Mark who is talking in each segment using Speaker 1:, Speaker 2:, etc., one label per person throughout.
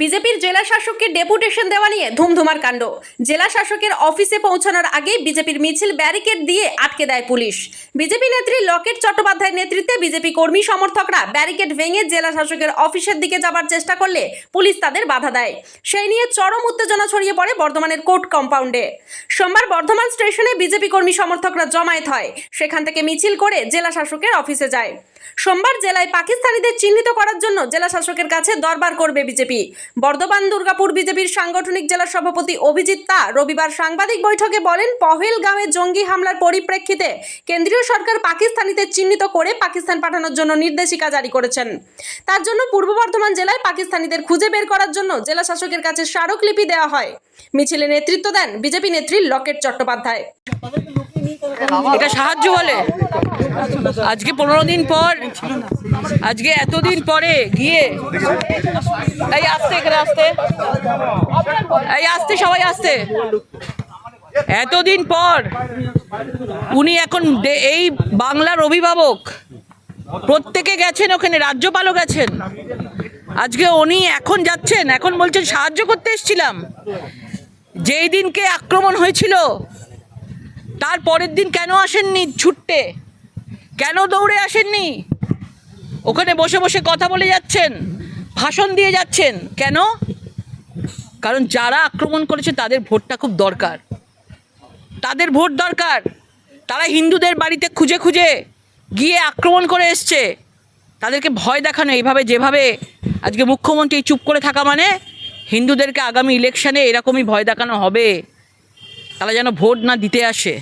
Speaker 1: বিজেপির জেলা শাসককে ডেপুটেশন দেওয়া নিয়ে ধুমধুমার কাণ্ড। জেলা শাসকের অফিসে পৌঁছানোর আগে বিজেপির মিছিল ব্যারিকেড দিয়ে আটকে দেয় পুলিশ। বিজেপি নেত্রী লকেট চট্টোপাধ্যায়ের নেতৃত্বে বিজেপি কর্মী সমর্থকরা ব্যারিকেড ভেঙে জেলা শাসকের অফিসের দিকে যাবার চেষ্টা করলে পুলিশ তাদের বাধা দেয়। সেই নিয়ে চরম উত্তেজনা ছড়িয়ে পড়ে বর্ধমানের কোর্ট কম্পাউন্ডে। সোমবার বর্ধমান স্টেশনে বিজেপি কর্মী সমর্থকরা জমায়েত হয়। সেখান থেকে মিছিল করে জেলা শাসকের অফিসে যায়। সোমবার জেলায় পাকিস্তানিদের চিহ্নিত করার জন্য জেলা শাসকের কাছে দরবার করবে বিজেপি। বর্ধমান, দুর্গাপুর বিজেপির সাংগঠনিক জেলা সভাপতি অভিজিৎ তা রবিবার সাংবাদিক বৈঠকে বলেন, পহেলগাঁওয়ে জঙ্গি হামলার পরিপ্রেক্ষিতে কেন্দ্রীয় সরকার পাকিস্তানিদের চিহ্নিত করে পাকিস্তান পাঠানোর জন্য নির্দেশিকা জারি করেছেন। তার জন্য পূর্ব বর্ধমান জেলায় পাকিস্তানিদের খুঁজে বের করার জন্য জেলা শাসকের কাছে স্মারকলিপি দেওয়া হয়। মিছিলে নেতৃত্ব দেন বিজেপি নেত্রী লকেট চট্টোপাধ্যায়।
Speaker 2: এটা সাহায্য বলে। আজকে পনেরো দিন পর, আজকে এতদিন পরে গিয়ে, এই আসতে এখানে আসতে। এই আসতে, সবাই আসতে। এতদিন পর, উনি এখন এই বাংলার অভিভাবক। প্রত্যেকে গেছেন ওখানে, রাজ্যপালও গেছেন। আজকে উনি এখন যাচ্ছেন, এখন বলছেন, সাহায্য করতে এসেছিলাম। যেই দিনকে আক্রমণ হয়েছিল, তার পরের দিন কেন আসেননি ছুটতে? কেন দৌড়ে আসেননি? ওখানে বসে বসে কথা বলে যাচ্ছেন, ভাষণ দিয়ে যাচ্ছেন। কেন? কারণ যারা আক্রমণ করেছে তাদের ভোটটা খুব দরকার। তাদের ভোট দরকার। তারা হিন্দুদের বাড়িতে খুঁজে খুঁজে গিয়ে আক্রমণ করে এসছে। তাদেরকে ভয় দেখানো, এইভাবে যেভাবে আজকে মুখ্যমন্ত্রী চুপ করে থাকা মানে হিন্দুদেরকে আগামী ইলেকশানে এরকমই ভয় দেখানো হবে। তারা যেন ভোট না দিতে আসে।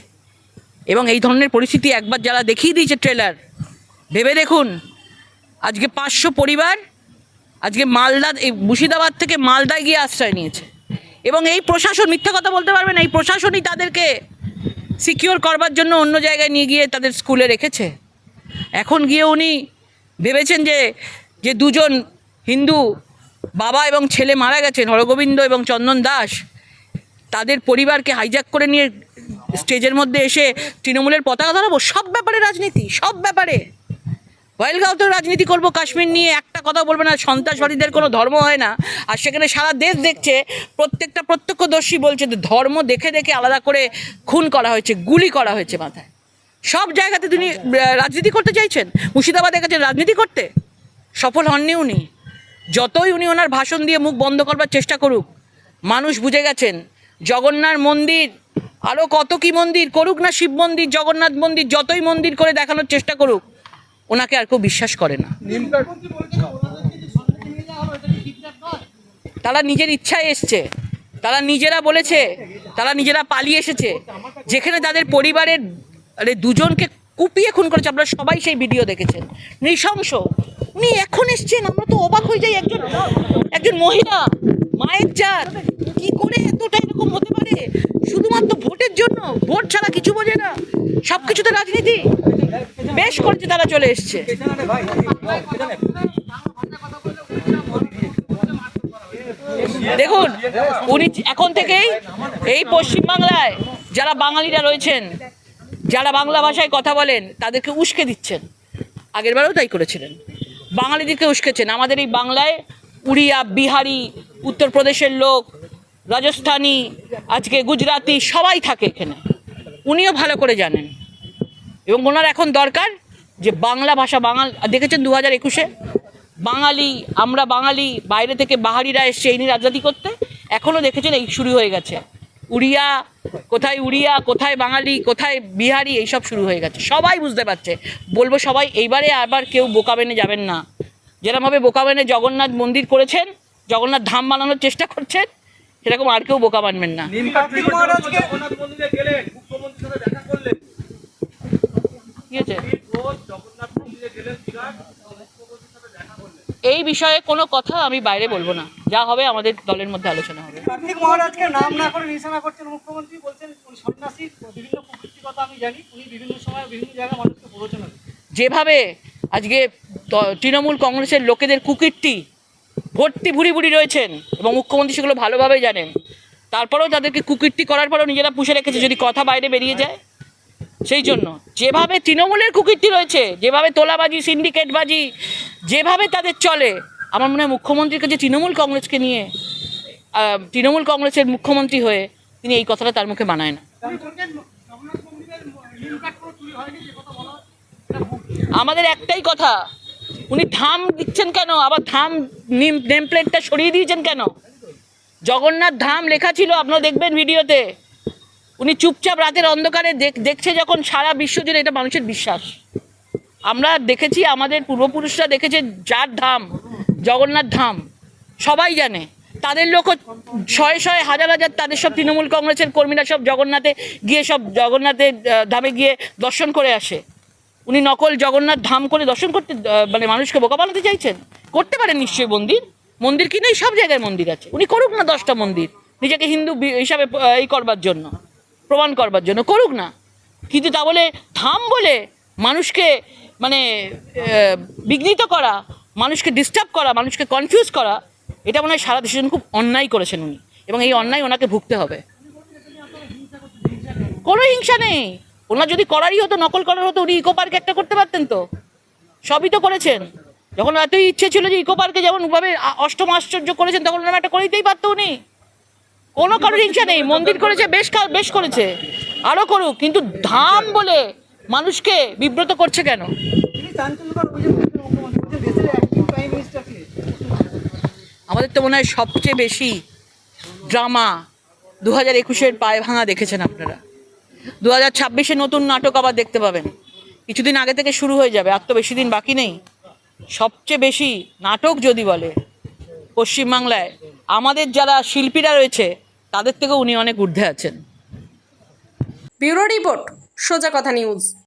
Speaker 2: এবং এই ধরনের পরিস্থিতি একবার যারা দেখিয়ে দিয়েছে ট্রেলার ভেবে দেখুন। আজকে পাঁচশো পরিবার আজকে মালদা, এই মুর্শিদাবাদ থেকে মালদায় গিয়ে আশ্রয় নিয়েছে। এবং এই প্রশাসন, মিথ্যা কথা বলতে পারবে না, এই প্রশাসনই তাদেরকে সিকিওর করবার জন্য অন্য জায়গায় নিয়ে গিয়ে তাদের স্কুলে রেখেছে। এখন গিয়ে উনি ভেবেছেন যে যে দুজন হিন্দু বাবা এবং ছেলে মারা গেছেন, হরগোবিন্দ এবং চন্দন দাস, তাদের পরিবারকে হাইজ্যাক করে নিয়ে স্টেজের মধ্যে এসে তৃণমূলের পতাকা ধরাবো, সব ব্যাপারে রাজনীতি, সব ব্যাপারে। ওয়েলগাঁওতেও রাজনীতি করব, কাশ্মীর নিয়ে একটা কথা বলবে না, সন্ত্রাসবাদীদের কোনো ধর্ম হয় না। আর সেখানে সারা দেশ দেখছে, প্রত্যেকটা প্রত্যক্ষদর্শী বলছে যে ধর্ম দেখে দেখে আলাদা করে খুন করা হয়েছে, গুলি করা হয়েছে মাথায়। সব জায়গাতে তিনি রাজনীতি করতে চাইছেন? মুর্শিদাবাদে গেছেন রাজনীতি করতে? সফল হননি উনি। যতই উনি ওনার ভাষণ দিয়ে মুখ বন্ধ করবার চেষ্টা করুক, মানুষ বুঝে গেছেন, জগন্নাথ মন্দির আরও কত কি মন্দির করুক না শিব মন্দির, জগন্নাথ মন্দির, যতই মন্দির করে দেখানোর চেষ্টা করুক, ওনাকে আর কেউ বিশ্বাস করে না। তারা নিজের ইচ্ছায় এসছে, তারা নিজেরা বলেছে, তারা নিজেরা পালিয়ে এসেছে। যেখানে তাদের পরিবারের, আরে দুজনকে কুপিয়ে খুন করেছে, আপনারা সবাই সেই ভিডিও দেখেছেন। নৃশংস। উনি এখন এসছেন, আমরা তো অবাক হয়ে যাই, একজন একজন মহিলা, মায়ের জাত কি করে এতটা এরকম হতে পারে? শুধুমাত্র ভোটের জন্য? ভোট ছাড়া কিছু বোঝে না। সব কিছুতে রাজনীতি বেশ করেছে তারা চলে এসছে। দেখুন, উনি এখন থেকেই এই পশ্চিমবাংলায় যারা বাঙালিরা রয়েছেন, যারা বাংলা ভাষায় কথা বলেন, তাদেরকে উস্কে দিচ্ছেন। আগেরবারও তাই করেছিলেন। বাঙালিদেরকে উস্কেছেন। আমাদের এই বাংলায় উড়িয়া, বিহারি, উত্তরপ্রদেশের লোক রাজস্থানী, আজকে গুজরাতি, সবাই থাকে এখানে। উনিও ভালো করে জানেন। এবং ওনার এখন দরকার যে বাংলা ভাষা, বাঙাল দেখেছেন দু হাজার একুশে? বাঙালি, আমরা বাঙালি, বাইরে থেকে বাহারিরা এসছে এই নিয়ে রাজনীতি করতে। এখনও দেখেছেন এই শুরু হয়ে গেছে। উড়িয়া, কোথায় উড়িয়া, কোথায় বাঙালি, কোথায় বিহারি, এইসব শুরু হয়ে গেছে। সবাই বুঝতে পারছে। বলব সবাই, এইবারে আবার কেউ বোকা বেনে যাবেন না। যেরকমভাবে বোকা বেনে জগন্নাথ মন্দির করেছেন, জগন্নাথ ধাম বানানোর চেষ্টা করছেন সেরকম আর কেউ বোকা বানবেন না। ঠিক আছে এই বিষয়ে কোনো কথা আমি বাইরে বলব না। যা হবে আমাদের দলের মধ্যে আলোচনা হবে।
Speaker 3: কার্তিক মহারাজকে নাম না করে নিশানা করছেন মুখ্যমন্ত্রী বলছেন উনি সন্ন্যাসী বিভিন্ন কুকৃতি কথা আমি জানি উনি বিভিন্ন সময় বিভিন্ন জায়গায় মানুষকে প্ররোচনা
Speaker 2: যেভাবে আজকে তৃণমূল কংগ্রেসের লোকেদের কুকীর্তি ভর্তি ভুরি ভুরি রয়েছেন এবং মুখ্যমন্ত্রী সেগুলো ভালোভাবে জানেন তারপরেও তাদেরকে কুকীর্তি করার পরেও নিজেরা পুষে রেখেছে যদি কথা বাইরে বেরিয়ে যায় সেই জন্য যেভাবে তৃণমূলের কুকীর্তি রয়েছে, যেভাবে তোলাবাজি, সিন্ডিকেটবাজি, যেভাবে তাদের চলে, আমার মনে হয় মুখ্যমন্ত্রীর কাছে তৃণমূল কংগ্রেসকে নিয়ে তৃণমূল কংগ্রেসের মুখ্যমন্ত্রী হয়ে তিনি এই কথাটা তার মুখে মানায় না। আমাদের একটাই কথা উনি থাম দিচ্ছেন কেন? আবার থাম নিম প্লেটটা সরিয়ে দিয়েছেন কেন? জগন্নাথ ধাম লেখা ছিল, আপনারা দেখবেন ভিডিওতে। উনি চুপচাপ রাতের অন্ধকারে দেখ- দেখছে যখন সারা বিশ্ব জুড়ে এটা মানুষের বিশ্বাস। আমরা দেখেছি, আমাদের পূর্বপুরুষরা দেখেছে যার ধাম? জগন্নাথ ধাম। সবাই জানে। তাদের লোকও শয়ে শয়ে হাজার হাজার তাদের সব তৃণমূল কংগ্রেসের কর্মীরা সব জগন্নাথে গিয়ে সব জগন্নাথের ধামে গিয়ে দর্শন করে আসে। উনি নকল জগন্নাথ ধাম করে দর্শন করতে মানে মানুষকে বোকা বানাতে চাইছেন? করতে পারেন নিশ্চয়ই মন্দির। মন্দির কি নেই? সব জায়গায় মন্দির আছে। উনি করুক না দশটা মন্দির। নিজেকে হিন্দু হিসাবে এই করবার জন্য, প্রমাণ করবার জন্য। করুক না। কিন্তু তা বলে ধাম বলে মানুষকে মানে বিঘ্নিত করা, মানুষকে ডিস্টার্ব করা, মানুষকে কনফিউজ করা, এটা মনে হয় সারা দেশের জন্য খুব অন্যায় করেছেন উনি। এবং এই অন্যায় ওনাকে ভুগতে হবে। কোনো হিংসা নেই। ওনার যদি করারই হতো নকল করার হতো উনি ইকো পার্কে একটা করতে পারতেন তো? সবই তো করেছেন। যখন এতই ইচ্ছে ছিল যে ইকো পার্কে যেমন ভাবে অষ্টম আশ্চর্য করেছেন তখন ওনার একটা করে দিতেই পারতো উনি। কোনো কারোর ইচ্ছা নেই মন্দির করেছে বেশ বেশ করেছে। আরও করুক কিন্তু ধাম বলে মানুষকে বিব্রত করছে কেন? আমাদের তো মনে হয় সবচেয়ে বেশি ড্রামা দু হাজার একুশের পায়ে ভাঙা দেখেছেন আপনারা। দু হাজার ছাব্বিশে নতুন নাটক আবার দেখতে পাবেন। কিছুদিন আগে থেকে শুরু হয়ে যাবে, আর তো বেশি দিন বাকি নেই। সবচেয়ে বেশি নাটক যদি বলে পশ্চিমবাংলায়, আমাদের যারা শিল্পীরা রয়েছে, তাদের থেকেও উনি অনেক ঊর্ধ্বে আছেন।
Speaker 1: ব্যুরো রিপোর্ট, সোজা কথা নিউজ।